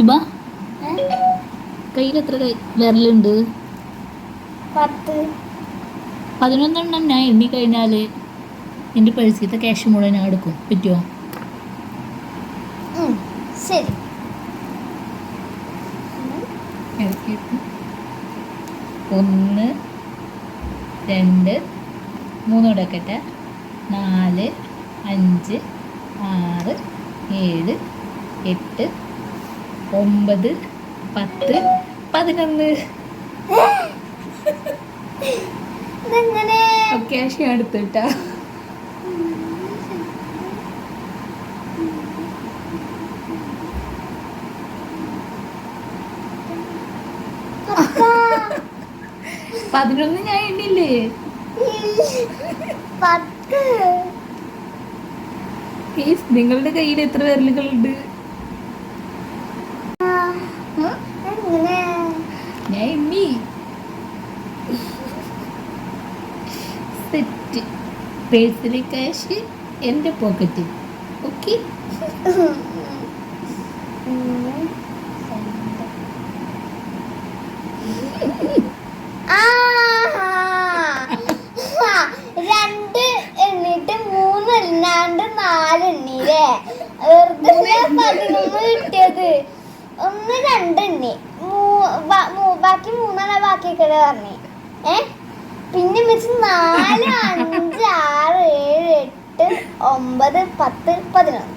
ഇബ? കയ്യിൽ എത്ര കൈ വിരലുണ്ട്? പത്ത്. പതിനൊന്നെണ്ണം ഞാൻ എണ്ണി കഴിഞ്ഞാൽ എന്റെ പൈസത്തെ ക്യാഷ് മുഴുവൻ ഞാൻ എടുക്കും. പറ്റുമോ ശരി. ഒന്ന് രണ്ട് മൂന്ന് വെക്കട്ടെ നാല് അഞ്ച് ആറ് ഏഴ് എട്ട് ഒമ്പത് പത്ത് പതിനൊന്ന്. ക്യാഷ് ഞാൻ എടുത്തിട്ടാ പതിനൊന്ന് ഞാൻ എണ്ണില്ലേ പത്ത്. നിങ്ങളുടെ കയ്യിൽ എത്ര വിരലുകളുണ്ട്? Me. സെറ്റ് പേഴ്സിലെ ക്യാഷ് എന്റെ പോക്കറ്റിൽ ഓക്കെ രണ്ട്. എണ്ണിട്ട് മൂന്ന് ഒന്ന് രണ്ട് എണ്ണി. മൂ- ബ- മൂ- ബാക്കി മൂന്നെണ്ണം ബാക്കിയൊക്കെ പറഞ്ഞേ. ഏ? പിന്നെ മിസ് നാല് അഞ്ച് ആറ് ഏഴ് എട്ട് ഒമ്പത് പത്ത് പതിനൊന്ന്.